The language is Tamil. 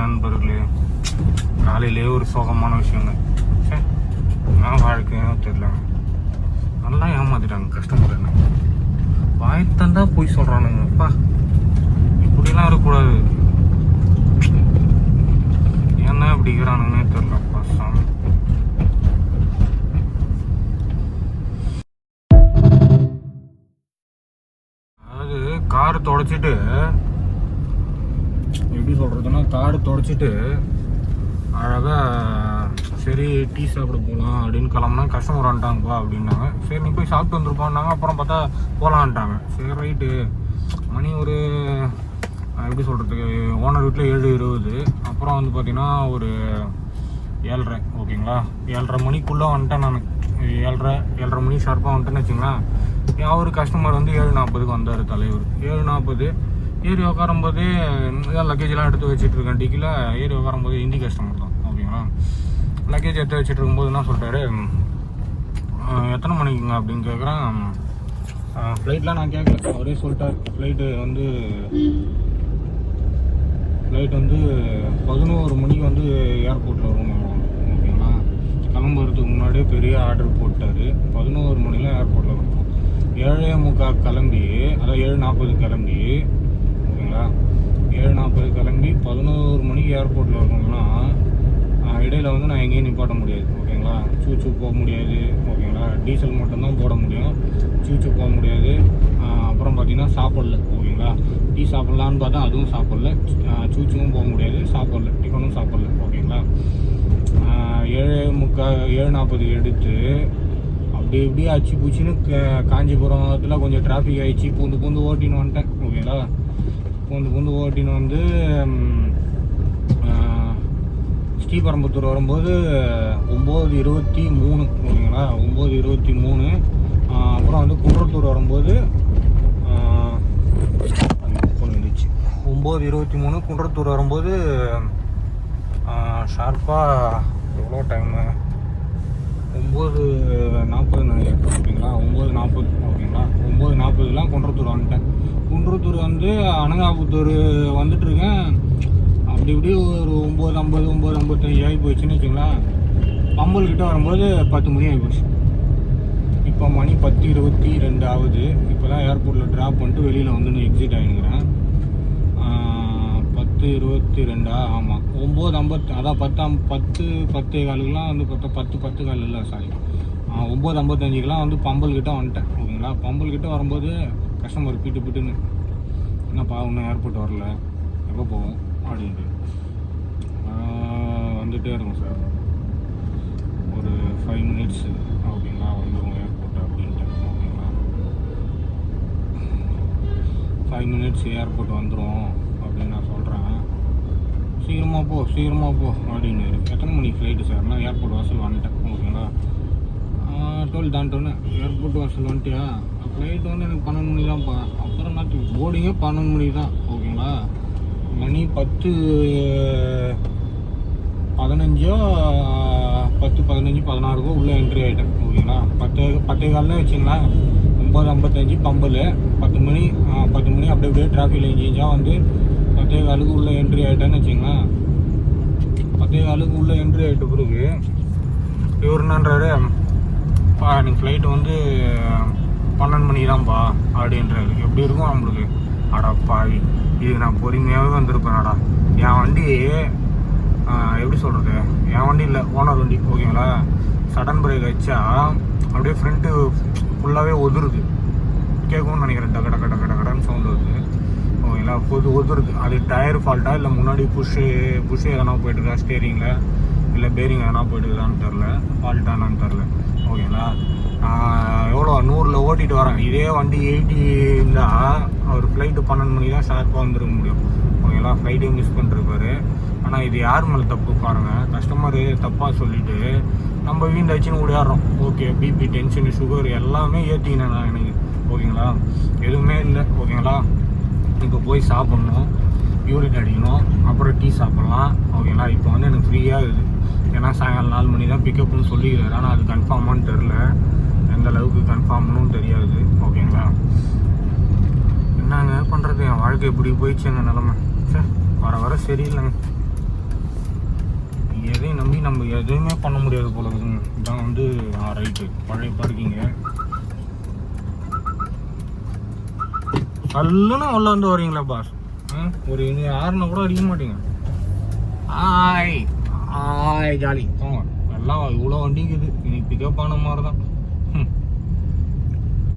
நண்பர்களே காலையிலே ஒரு சோகமான விஷயங்க. நான் வாழ்க்கையோ தெரியல. நல்லா ஏமாத்திட்டாங்க கஸ்டமர் என்ன. வாய்த்தந்தா போய் சொல்றானுங்க. அப்பா இப்படிலாம் இருக்கக்கூடாது. என்ன இப்படி இருக்கிறானுங்கன்னே தெரியலப்பா சாமி. அதாவது கார் தொடச்சிட்டு எப்படி சொல்கிறதுன்னா காடு தொடச்சிட்டு அழகாக சரி டீ சாப்பிட போகலாம் அப்படின்னு கிளம்புனா கஸ்டமர் வந்துட்டாங்கப்பா அப்படின்னாங்க. சரி நீ போய் சாப்பிட்டு வந்துருப்பான்னாங்க அப்புறம் பார்த்தா போகலான்ட்டாங்க சரி ரைட்டு. மணி ஒரு எப்படி சொல்கிறதுக்கு ஓனர் வீட்டில் ஏழு இருபது. அப்புறம் வந்து பார்த்திங்கன்னா ஒரு ஏழ்ரை ஓகேங்களா? ஏழ்ரை மணிக்குள்ளே வந்துட்டேன் நான். ஏழ்ரை ஏழ்ரை மணி ஷார்ப்பாக வந்துட்டேன்னு வச்சுங்களேன். அவர் கஸ்டமர் வந்து ஏழு நாற்பதுக்கு வந்தார் தலைவர். ஏழு நாற்பது ஏறி உட்காரும்போது லக்கேஜ்லாம் எடுத்து வச்சுட்டு இருக்கேன் டிக்கில் ஏறி உட்காரும்போது ஹிந்தி கஸ்டமர் தான் ஓகேங்களா லக்கேஜ் எடுத்து வச்சுட்டு இருக்கும்போது என்ன சொல்லிட்டாரு எத்தனை மணிக்குங்க? அப்படின்னு கேட்குறேன் ஃப்ளைட்லாம் நான் கேட்கல அவரே சொல்லிட்டார். ஃப்ளைட்டு வந்து ஃப்ளைட் வந்து பதினோரு மணிக்கு வந்து ஏர்போர்ட்டில் வரும் ஓகேங்களா கிளம்புறதுக்கு முன்னாடியே பெரிய ஆர்டர் போட்டார். பதினோரு மணிலாம் ஏர்போர்ட்டில் இருக்கும் ஏழே முக்கால் கிளம்பி அதாவது ஏழு நாற்பது கிளம்பி ஓகேங்களா ஏழு நாற்பது கிளம்பி பதினோரு மணிக்கு ஏர்போர்ட்டில் இருக்கணும்னா இடையில் இடையில வந்து நான் எங்கேயும் நிப்பாட்ட முடியாது ஓகேங்களா? சூச்சு போக முடியாது ஓகேங்களா? டீசல் மட்டும்தான் போட முடியும். சூச்சு போக முடியாது. அப்புறம் பார்த்தீங்கன்னா சாப்பிடல ஓகேங்களா? டீ சாப்பிட்லான்னு பார்த்தா அதுவும் சாப்பிடல சூச்சும் போக முடியாது சாப்பிடல டிஃபனும் சாப்பிடல ஓகேங்களா? ஏழு முக்கால் ஏழு நாற்பது எடுத்து அப்படி இப்படி அச்சு பூச்சின்னு காஞ்சிபுரத்தில் கொஞ்சம் டிராஃபிக் ஆகிடுச்சு பூந்து பூந்து ஓட்டின்னு வந்துட்டேன் ஓகேங்களா? பூந்து பூந்து ஓட்டின்னு வந்து ஸ்ரீபரம்புத்தூர் வரும்போது ஒம்பது இருபத்தி மூணு ஓகேங்களா ஒம்பது இருபத்தி மூணு. அப்புறம் வந்து குன்றத்தூர் வரும்போது ஒம்பது இருபத்தி மூணு குன்றத்தூர் வரும்போது ஷார்ப்பாக எவ்வளோ டைமு ஒம்பது நாற்பது நினைக்கிறேன் ஓகேங்களா ஒம்பது நாற்பது ஓகேங்களா ஒம்பது நாற்பதுலாம் குன்றத்தூர் வந்துட்டேன் குன்றத்தூர் வந்து அனகாபுத்தூர் அப்படி இப்படி ஒரு ஒம்பது ஐம்பது ஒம்பது ஐம்பத்தஞ்சு ஆகி போயிடுச்சுன்னு வச்சுங்களேன். பம்பல்கிட்ட வரும்போது பத்து மணி ஆகி போச்சு. இப்போ மணி பத்து இருபத்தி ரெண்டு ஆகுது. இப்போ தான் ஏர்போர்ட்டில் ட்ராப் பண்ணிட்டு வெளியில் வந்து எக்ஸிட் ஆகினுக்கிறேன் பத்து இருபத்தி ரெண்டா? ஆமாம் ஒம்பது ஐம்பத்து அதான் பத்தாம் பத்து பத்து காலுக்கெலாம் வந்து பத்து பத்து பத்து கால் இல்லை சாரி ஒம்பது ஐம்பத்தஞ்சுக்கெலாம் வந்து பம்பல்கிட்ட வந்துட்டேன். ஓகேங்களா? பம்பல்கிட்ட வரும்போது கஸ்டமர் பிட்டு பிட்டுன்னு என்னப்பா இன்னும் ஏர்போர்ட் வரல. எப்போ போவோம்? அப்படின்ட்டு. வந்துகிட்டே இருக்கும் சார் ஒரு ஃபைவ் மினிட்ஸ் அப்படிங்களா வந்துடும் ஏர்போர்ட் அப்படின்ட்டு. ஓகேங்களா? ஃபைவ் மினிட்ஸ் ஏர்போர்ட் வந்துடும் அப்படின்னு நான் சொல்கிறேன் சீக்கிரமாக போ சீக்கிரமாக போ அப்படின்னு எத்தனை மணிக்கு ஃப்ளைட்டு சார் நான் ஏர்போர்ட் வாசல் வந்துட்டேன். ஓகேங்களா? டுவெல் தாண்டோன்னு ஏர்போர்ட் வாசல் வந்துட்டியா? ஃப்ளைட் வந்து எனக்கு பன்னெண்டு மணி தான் அப்புறம் நான் போர்டிங்கே பன்னெண்டு மணி தான் ஓகேங்களா மணி பத்து பதினஞ்சோ பத்து பதினஞ்சு பதினாறுக்கோ உள்ளே என்ட்ரி ஆகிட்டேன் ஓகேங்களா பத்து பத்தே காலம்னு வச்சுங்களேன் ஒம்பது ஐம்பத்தஞ்சு பம்பல். பத்து மணி பத்து மணி அப்படி அப்படியே டிராஃபிக் இன்ஜிஞ்சாக வந்து பத்தே காலுக்கு உள்ளே என்ட்ரி ஆகிட்டேன்னு வச்சுங்களேன் பத்தே காலுக்கு உள்ளே என்ட்ரி ஆகிட்ட பிறகு இவர் என்னன்றாரு? எனக்கு ஃப்ளைட்டு வந்து பன்னெண்டு மணி தான்ப்பா அப்படின்றாரு. எப்படி இருக்கும் நம்மளுக்கு? அடா பாவி இது நான் பொறுமையாகவே வந்திருப்பேன்டா. என் வண்டி எப்படி சொல்கிறது என் வண்டி இல்லை ஓனர் வண்டி ஓகேங்களா? சடன் பிரேக் வச்சா அப்படியே ஃப்ரண்ட்டு ஃபுல்லாகவே ஒதுருது. கேட்கும்னு நினைக்கிறேன். டக டக டக்கு டக்குன்னு சவுண்ட் வருது. ஓகேங்களா? பொது ஒதுருது. அது டயர் ஃபால்ட்டா இல்லை முன்னாடி புஷ்ஷு புஷ்ஷு எதனா போயிட்டுருக்கா? ஸ்டேரிங்கில் இல்லை பேரிங் எதனா போயிட்டுருக்கான்னு தெரில ஃபால்ட்டானான்னு தெரில ஓகேங்களா? எவ்வளோ? நூறில் ஓட்டிகிட்டு வரேன் இதே வண்டி எயிட்டி இருந்தால் அவர் ஃப்ளைட்டு பன்னெண்டு மணி தான் ஷார்ப்பாக வந்துருக்க முடியும். ஓகேங்களா ஃப்ளைட்டையும் மிஸ் பண்ணிருப்பாரு. ஆனால் இது யார் மேலே தப்பு பாருங்கள் கஸ்டமரு தப்பாக சொல்லிவிட்டு நம்ம வீண்டாச்சுன்னு ஓடியாடுறோம். ஓகே பிபி டென்ஷன் சுகர் எல்லாமே ஏற்றிக்கினேன் நான் எனக்கு. ஓகேங்களா? எதுவுமே இல்லை. ஓகேங்களா? இப்போ போய் சாப்பிட்ணும். யூரின் அடிக்கணும். அப்புறம் டீ சாப்பிட்லாம். ஓகேங்களா? இப்போ வந்து எனக்கு ஃப்ரீயாக இருக்குது. ஏன்னா சாயங்காலம் நாலு மணி தான் பிக்கப்னு சொல்லிக்கிறாரு. ஆனால் அது கன்ஃபார்மான்னு தெரில. எந்த அளவுக்கு கன்ஃபார்ம்னும் தெரியாது ஓகேங்களா என்னங்க பண்ணுறது என் வாழ்க்கை இப்படி போயிடுச்சுங்க நிலமை. சே வர வர சரியில்லைங்க. எதையும் நம்பி நம்ம எதுவுமே பண்ண முடியாது போல இருக்குங்க. இதான் வந்து ரைட்டு பழைய பார்க்கிங்க. கல்லுன்னு உள்ள வந்து வரீங்களா பாஸ் ஒரு இது யாருன்னு கூட அடிக்க மாட்டீங்க. ஆய் ஆய் ஜாலி. போங்க. எல்லாம் இவ்வளோ வண்டிக்குது. நீ பிக்கப் ஆன மாதிரி தான் Hmm.